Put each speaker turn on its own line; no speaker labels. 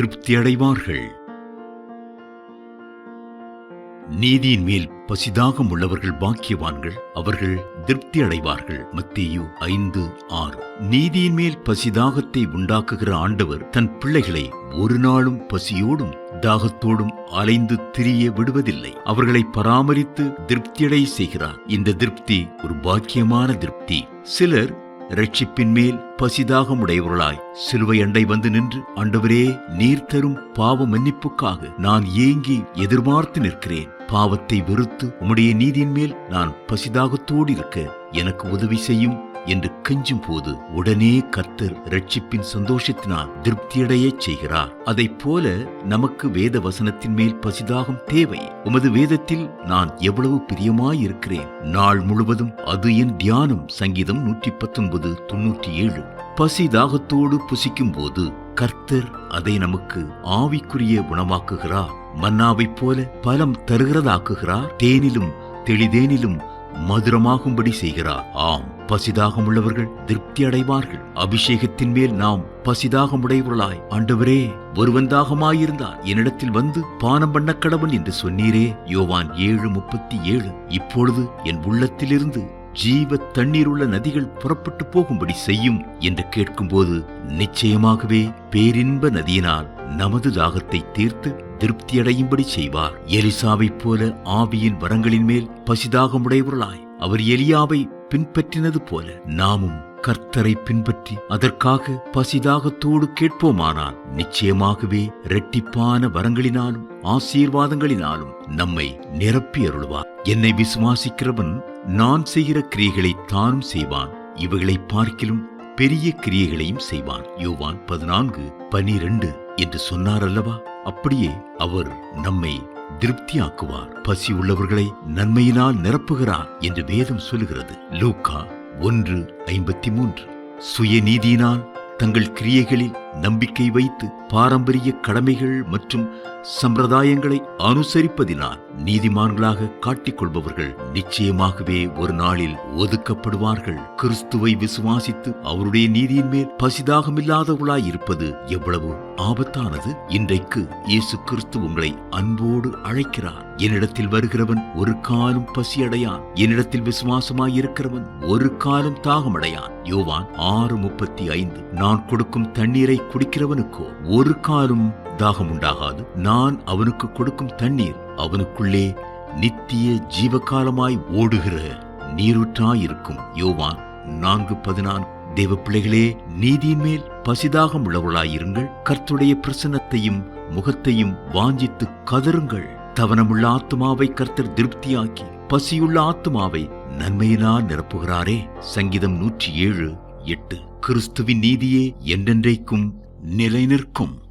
திருப்தியடைவார்கள். நீதியின் மேல் பசிதாகம் உள்ளவர்கள் பாக்கியவான்கள் அவர்கள் திருப்தி அடைவார்கள் மத்தியு ஐந்து ஆறு. நீதியின் மேல் பசிதாகத்தை உண்டாக்குகிற ஆண்டவர் தன் பிள்ளைகளை ஒரு நாளும் பசியோடும் தாகத்தோடும் அலைந்து திரிய விடுவதில்லை. அவர்களை பராமரித்து திருப்தியடை செய்கிறார். இந்த திருப்தி ஒரு பாக்கியமான திருப்தி. சிலர் ரட்சிப்பின் மேல் பசிதாகம் உடையவர்களாய் சிலுவை அண்டை வந்து நின்று ஆண்டவரே நீர் தரும் பாவ மன்னிப்புக்காக நான் ஏங்கி எதிர்பார்த்து நிற்கிறேன். பாவத்தை வெறுத்து உம்முடைய நீதியின் மேல் நான் பசிதாகத்தோடு இருக்க எனக்கு உதவி செய்யும் என்று கெஞ்சும் போது உடனே கர்த்தர் ரட்சிப்பின் சந்தோஷத்தினால் திருப்தியடையச் செய்கிறார். அதைப் போல நமக்கு வேத வசனத்தின் மேல் பசிதாகும் தேவை. உமது வேதத்தில் நான் எவ்வளவு பிரியமாயிருக்கிறேன். நாள் முழுவதும் அது என் தியானம். சங்கீதம் நூற்றி பத்தொன்பது தொன்னூற்றி ஏழு பசி தாகத்தோடு புசிக்கும் போது கர்த்தர் அதை நமக்கு ஆவிக்குரிய குணமாக்குகிறார். மன்னாவைப் போல பலம் தருகிறதாக்குகிறார். தேனிலும் தெளிதேனிலும் மதுரமாகும்படி செய்கிறார். ஆம். பசிதாகம் உள்ளவர்கள் திருப்தி அடைவார்கள் அபிஷேகத்தின் மேல் நாம் பசிதாகம் உடையவர்களாய் ஆண்டவரே ஒருவன் தாகமாயிருந்தார் என்னிடத்தில் வந்து பானம் பண்ண கடவன் என்று சொன்னீரே. யோவான் ஏழு முப்பத்தி ஏழு இப்பொழுது என் உள்ளத்திலிருந்து ஜீவ தண்ணீருள்ள நதிகள் புறப்பட்டு போகும்படி செய்யும் என்று கேட்கும்போது நிச்சயமாகவே பேரின்ப நதியினால் நமது தாகத்தை தீர்த்து திருப்தியடையும்படி செய்வார். எலிசாவைப் போல ஆவியின் வரங்களின் மேல் பசிதாகமுடையவர்களாய். அவர் எலியாவை பின்பற்றினது போல நாமும் கர்த்தரை பின்பற்றி அதற்காக பசிதாகத்தோடு கேட்போமானால் நிச்சயமாகவே இரட்டிப்பான வரங்களினாலும் ஆசீர்வாதங்களினாலும் நம்மை நிரப்பி அருள்வார். என்னை விசுவாசிக்கிறவன் நான் செய்கிற கிரியைகளை தானும் செய்வான். இவைகளை பார்க்கிலும் பெரிய கிரியைகளையும் செய்வான். யோவான் பதினான்கு பனிரெண்டு என்று சொன்னார் அல்லவா? அப்படியே அவர் நம்மை திருப்தியாக்குவார். பசி உள்ளவர்களை நன்மையினால் நிரப்புகிறார் என்று வேதம் சொல்லுகிறது. லூக்கா ஒன்று ஐம்பத்தி மூன்று. சுயநீதியினால் தங்கள் கிரியைகளில் நம்பிக்கை வைத்து பாரம்பரிய கடமைகள் மற்றும் சம்பிரதாயங்களை அனுசரிப்பதினால் நீதிமான்களாக காட்டிக்கொள்பவர்கள் நிச்சயமாகவே ஒரு நாளில் ஒதுக்கப்படுவார்கள். கிறிஸ்துவை விசுவாசித்து அவருடைய நீதியின் மேல் பசிதாகமில்லாதவர்களாய் இருப்பது எவ்வளவு ஆபத்தானது? இன்றைக்கு இயேசு கிறிஸ்து உங்களை அன்போடு அழைக்கிறார். என்னிடத்தில் வருகிறவன் ஒரு காலம் பசியடையான். என்னிடத்தில் விசுவாசமாயிருக்கிறவன் ஒரு காலம் தாகமடையான். யோவான் ஆறு முப்பத்தி ஐந்து. நான் கொடுக்கும் தண்ணீரை குடிக்கிறவனுக்கோ ஒரு காலும் தாகம் உண்டாகாது நான் அவனுக்கு கொடுக்கும் தண்ணீர் அவனுக்குள்ளே நித்திய ஜீவகாலமாய் ஓடுகிற நீரூற்றாயிருக்கும். யோவான் நான்கு பதினான்கு. தேவ பிள்ளைகளே நீதியின் மேல் பசிதாகம் உள்ளவர்களாயிருங்கள் கர்த்துடைய பிரசன்னத்தையும் முகத்தையும் வாஞ்சித்து கதருங்கள் தவனமுள்ள ஆத்துமாவை கர்த்தர் திருப்தியாக்கி பசியுள்ள ஆத்துமாவை நன்மையினால் நிரப்புகிறாரே. சங்கீதம் நூற்றி ஏழு எட்டு. கிறிஸ்துவின் நீதியே என்றென்றைக்கும் நிலைநிற்கும்.